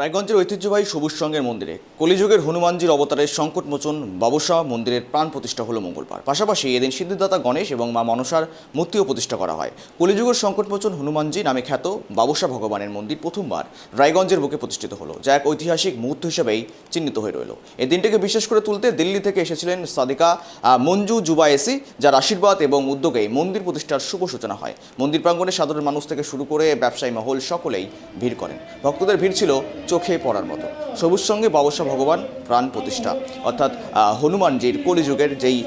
রায়গঞ্জের ঐতিহ্যবাহী সবুজ সঙ্গের মন্দিরে কলিযুগের হনুমানজির অবতারের সংকটমোচন বাবুসা মন্দিরের প্রাণ প্রতিষ্ঠা হলো মঙ্গলবার। পাশাপাশি এদিন সিদ্ধিদাতা গণেশ এবং মা মনসার মূর্তিও প্রতিষ্ঠা করা হয়। কলিযুগের সংকটমোচন হনুমানজি নামে খ্যাত বাবুসা ভগবানের মন্দির প্রথমবার রায়গঞ্জের বুকে প্রতিষ্ঠিত হলো, যা এক ঐতিহাসিক মুহূর্ত হিসেবেই চিহ্নিত হয়ে রইল। এই দিনটিকে বিশেষ করে তুলতে দিল্লি থেকে এসেছিলেন সাদিকা মঞ্জু জুবায়েসি, যার আশীর্বাদ এবং উদ্যোগে মন্দির প্রতিষ্ঠার শুভ সূচনা হয়। মন্দির প্রাঙ্গণে সাধারণ মানুষ থেকে শুরু করে ব্যবসায়ী মহল সকলেই ভিড় করেন। ভক্তদের ভিড় ছিল চোখে পড়ার মতো। সবুজ সঙ্গে বাবসা ভগবান প্রাণ প্রতিষ্ঠা। অর্থাৎ হনুমানজির কলিযুগের যেই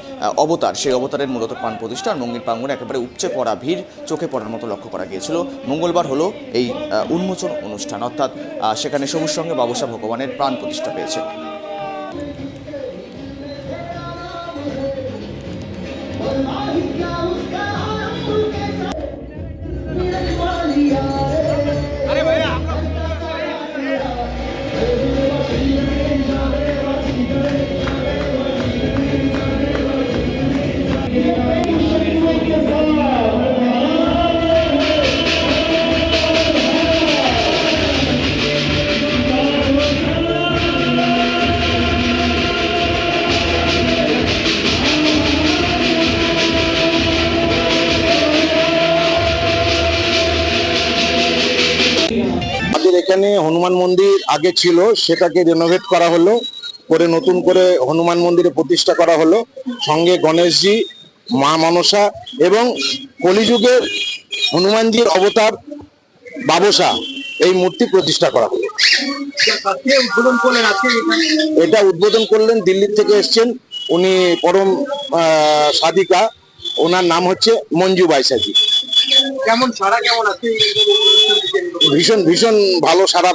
অবতার, সেই অবতারের মূলত প্রাণ প্রতিষ্ঠা মন্দির প্রাঙ্গণে একেবারে উপচে পড়া ভিড় চোখে পড়ার মতো লক্ষ্য করা গিয়েছিল। মঙ্গলবার হলো এই উন্মোচন অনুষ্ঠান। অর্থাৎ সেখানে সবুজ সঙ্গে বাবসা ভগবানের প্রাণ প্রতিষ্ঠা পেয়েছে। এখানে হনুমান মন্দির আগে ছিল, সেটাকে রেনোভেট করা হলো, করে নতুন করে হনুমান মন্দিরে প্রতিষ্ঠা করা হলো। সঙ্গে গণেশজি, মা মনসা এবং কলিযুগের হনুমানজির অবতার বাবসা এই মূর্তি প্রতিষ্ঠা করা হলো। এটা উদ্বোধন করলেন দিল্লি থেকে এসছেন উনি পরম সাধিকা। ওনার নাম হচ্ছে মঞ্জু বাইসাজি। কেমন, সারা কেমন আছে? ভীষণ ভীষণ ভালো সারা